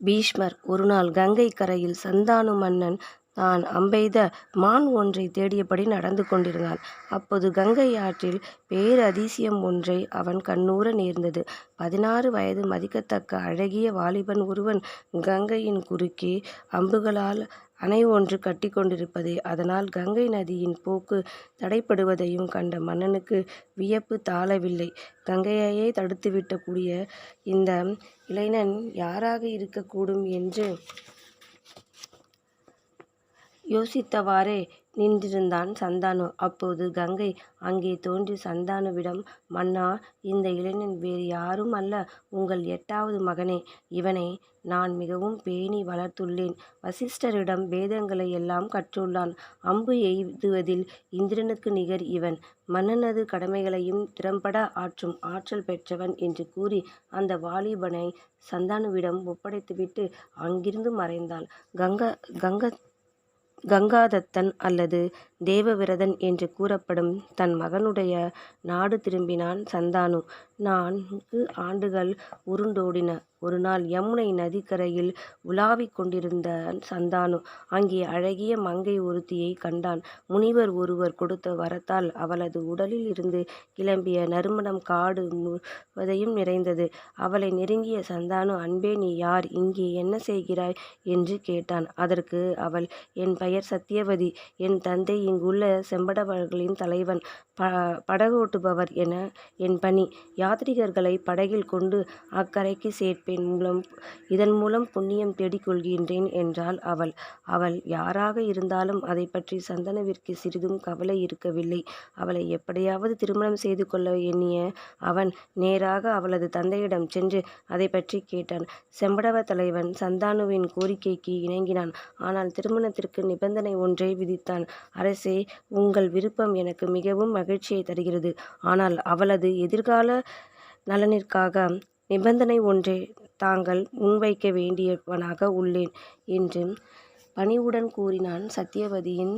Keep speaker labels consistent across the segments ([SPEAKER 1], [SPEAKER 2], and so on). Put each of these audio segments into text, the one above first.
[SPEAKER 1] பீஷ்மர் ஒருநாள் கங்கை கரையில் சந்தானு மன்னன் தான் அம்பெய்த மான் ஒன்றை தேடியபடி நடந்து கொண்டிருந்தான். அப்போது கங்கை ஆற்றில் பேரதிசயம் ஒன்றை அவன் கண்ணூர நேர்ந்தது. பதினாறு வயது மதிக்கத்தக்க அழகிய வாலிபன் ஒருவன் கங்கையின் குறுக்கே அம்புகளால் அணை ஒன்று கட்டி கொண்டிருப்பதை அதனால் கங்கை நதியின் போக்கு தடைப்படுவதையும் கண்ட மன்னனுக்கு வியப்பு தாளவில்லை. கங்கையையே தடுத்துவிட்டக்கூடிய இந்த இளைஞன் யாராக இருக்கக்கூடும் என்று யோசித்தவாறே நின்றிருந்தான் சந்தானு. அப்போது கங்கை அங்கே தோன்றி சந்தானுவிடம் மன்னா இந்த இளைஞன் வேறு யாரும் அல்ல உங்கள் எட்டாவது மகனே. இவனை நான் மிகவும் பேணி வளர்த்துள்ளேன். வசிஷ்டரிடம் வேதங்களை எல்லாம் கற்றுள்ளான். அம்பு எய்துவதில் இந்திரனுக்கு நிகர் இவன். மன்னனது கடமைகளையும் திறம்பட ஆற்றும் ஆற்றல் பெற்றவன் என்று கூறி அந்த வாலிபனை சந்தானுவிடம் ஒப்படைத்துவிட்டு அங்கிருந்து மறைந்தாள். கங்காதத்தன் அல்லது தேவவிரதன் என்று கூறப்படும் தன் மகனுடைய நாடு திரும்பினான் சந்தானு. நான்கு ஆண்டுகள் உருண்டோடின. ஒரு நாள் யமுனை நதிக்கரையில் உலாவிக் கொண்டிருந்தான் சந்தானு. அங்கே அழகிய மங்கை ஒருத்தியைக் கண்டான். முனிவர் ஒருவர் கொடுத்த வரத்தால் அவளது உடலில் இருந்து கிளம்பிய நறுமணம் காடு முழுவதையும் நிறைந்தது. அவளை நெருங்கிய சந்தானு அன்பே நீ யார்? இங்கே என்ன செய்கிறாய்? என்று கேட்டான். அதற்கு அவள் என் பெயர் சத்தியவதி என் தந்தை இங்குள்ள செம்படவர்களின் தலைவன். ப படகோட்டுபவர் என் பணி. யாத்ரிகர்களை படகில் கொண்டு அக்கரைக்கு சேர்த்து சேர்ப்பேன். இதன் மூலம் புண்ணியம் தேடிக் கொள்கின்றேன் என்றாள் அவள். அவள் யாராக இருந்தாலும் அதைப்பற்றி சந்தனவிற்கு சிறிதும் கவலை இருக்கவில்லை. அவளை எப்படியாவது திருமணம் செய்து கொள்ள எண்ணிய அவன் நேராக அவளது தந்தையிடம் சென்று அதை பற்றி கேட்டான். செம்படவ தலைவன் சந்தானுவின் கோரிக்கைக்கு இணங்கினான். ஆனால் திருமணத்திற்கு நிபந்தனை ஒன்றை விதித்தான். அரசே உங்கள் விருப்பம் எனக்கு மிகவும் மகிழ்ச்சியை தருகிறது. ஆனால் அவளது எதிர்கால நலனிற்காக நிபந்தனை ஒன்றை தாங்கள் முன்வைக்க வேண்டியவனாக உள்ளேன் என்று பணிவுடன் கூறினான். சத்யவதியின்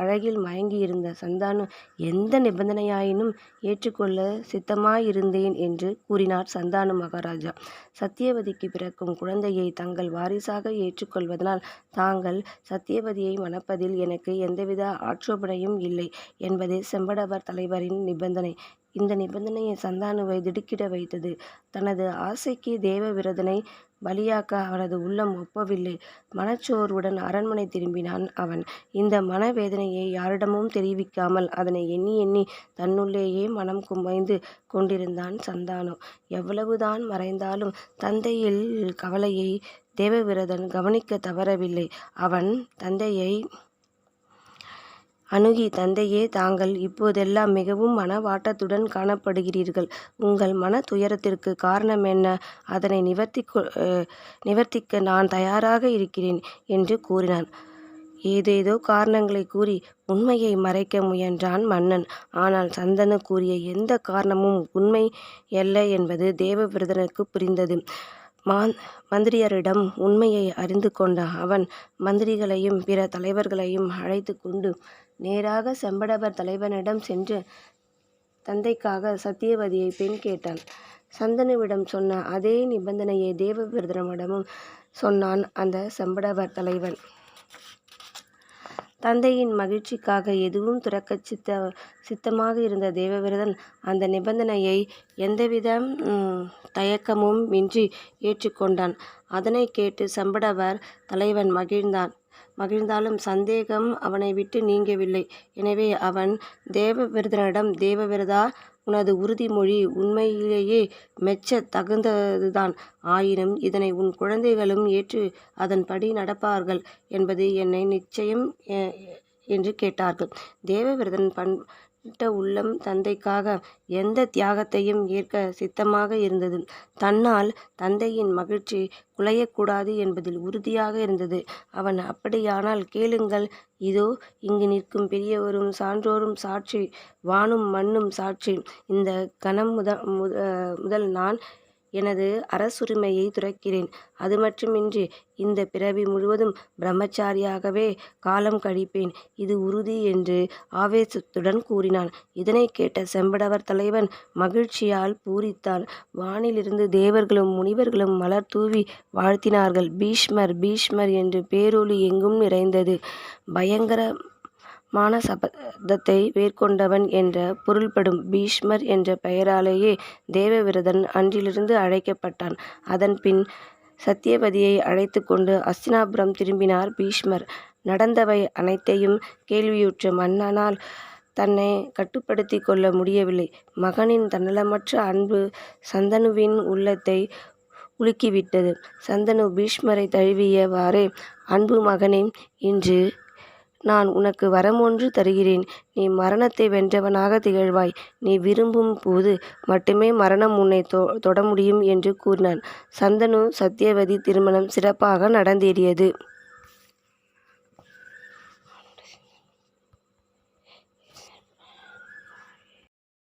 [SPEAKER 1] அழகில் மயங்கியிருந்த சந்தானு எந்த நிபந்தனையாயினும் ஏற்றுக்கொள்ள சித்தமாயிருந்தேன் என்று கூறினார். சந்தானு மகாராஜா சத்தியவதிக்கு பிறக்கும் குழந்தையை தங்கள் வாரிசாக ஏற்றுக்கொள்வதனால் தாங்கள் சத்தியவதியை மணப்பதில் எனக்கு எந்தவித ஆட்சேபனையும் இல்லை என்பதே செம்படவர் தலைவரின் நிபந்தனை. இந்த நிபந்தனையை சந்தானுவை திடுக்கிட வைத்தது. தனது ஆசைக்கு தேவவிரதனை பலியாக்க அவனது உள்ளம் ஒப்பவில்லை. மனச்சோர்வுடன் அரண்மனை திரும்பினான் அவன். இந்த மன வேதனையை யாரிடமும் தெரிவிக்காமல் அதனை எண்ணி எண்ணி தன்னுள்ளேயே மனம் குமைந்து கொண்டிருந்தான் சந்தானு. எவ்வளவுதான் மறைந்தாலும் தந்தையில் கவலையை தேவவிரதன் கவனிக்கத் தவறவில்லை. அவன் தந்தையை அணுகி தந்தையே தாங்கள் இப்போதெல்லாம் மிகவும் மனவாட்டத்துடன் காணப்படுகிறீர்கள். உங்கள் மன துயரத்திற்கு காரணம் என்ன அதனை நிவர்த்திக்க நான் தயாராக இருக்கிறேன் என்று கூறினான். ஏதேதோ காரணங்களைக் கூறி உண்மையை மறைக்க முயன்றான் மன்னன். ஆனால் சந்தனு கூறிய எந்த காரணமும் உண்மையல்ல என்பது தேவவிரதனுக்கு புரிந்தது. மந்திரியாரிடம் உண்மையை அறிந்து கொண்ட அவன் மந்திரிகளையும் பிற தலைவர்களையும் அழைத்து கொண்டு நேராக செம்படவர் தலைவனிடம் சென்று தந்தைக்காக சத்தியவதியை பெண் கேட்டான். சந்தனுவிடம் சொன்ன அதே நிபந்தனையை தேவவிரதனிடமும் சொன்னான் அந்த செம்படவர் தலைவன். தந்தையின் மகிழ்ச்சிக்காக எதுவும் துறக்கச் சித்தமாக இருந்த தேவவிரதன் அந்த நிபந்தனையை எந்தவித தயக்கமும் இன்றி ஏற்றுக்கொண்டான் அதனை அதனைக் சம்படவர் செம்படவர் தலைவன் மகிழ்ந்தாலும் சந்தேகம் அவனை விட்டு நீங்கவில்லை. எனவே அவன் தேவவிரதனிடம் தேவவிரதா உனது உறுதிமொழி உண்மையிலேயே மெச்சத் தகுந்ததுதான். ஆயினும் இதனை உன் குழந்தைகளும் ஏற்று அதன்படி நடப்பார்கள் என்பது என்னை நிச்சயம்? என்று கேட்டார்கள் தேவவிரதன் பண் பண்பட்ட உள்ளம் தந்தைக்காக எந்த தியாகத்தையும் ஏற்க சித்தமாக இருந்தது. தன்னால் தந்தையின் மகிழ்ச்சி குலையக்கூடாது என்பதில் உறுதியாக இருந்தது அவன். அப்படியானால் கேளுங்கள். இதோ இங்கு நிற்கும் பெரியவரும் சான்றோரும் சாட்சி வானும் மண்ணும் சாட்சி. இந்தக் கணம் முதல் நான் எனது அரசுரிமையை துறக்கிறேன். அது மட்டுமின்றி பிறவி முழுவதும் பிரம்மச்சாரியாகவே காலம் கழிப்பேன். இது உறுதி என்று ஆவேசத்துடன் கூறினான். இதனை கேட்ட செம்படவர் தலைவன் மகிழ்ச்சியால் பூரித்தான். வானிலிருந்து தேவர்களும் முனிவர்களும் மலர் தூவி வாழ்த்தினார்கள். பீஷ்மர். பீஷ்மர் என்று பேரொலி எங்கும் நிறைந்தது. பயங்கர மானசபதத்தை மேற்கொண்டவன் என்ற பொருள்படும் பீஷ்மர் என்ற பெயராலேயே தேவவிரதன் அன்றிலிருந்து அழைக்கப்பட்டான். அதன்பின் சத்யவதியை அழைத்துக் கொண்டு அஸ்தினாபுரம் திரும்பினார் பீஷ்மர். நடந்தவை அனைத்தையும் கேள்வியுற்ற மன்னனால் தன்னைக் கட்டுப்படுத்திக் கொள்ள முடியவில்லை. மகனின் தன்னலமற்ற அன்பு சந்தனுவின் உள்ளத்தை உலுக்கிவிட்டது. சந்தனு பீஷ்மரைத் தழுவியவாறே, அன்பு மகனே இன்று நான் உனக்கு வரம் ஒன்று தருகிறேன். நீ மரணத்தை வென்றவனாக திகழ்வாய். நீ விரும்பும் போது மட்டுமே மரணம் உன்னைத் தொட முடியும் என்று கூறினான். சந்தனு சத்யவதி திருமணம் சிறப்பாக நடந்தேறியது.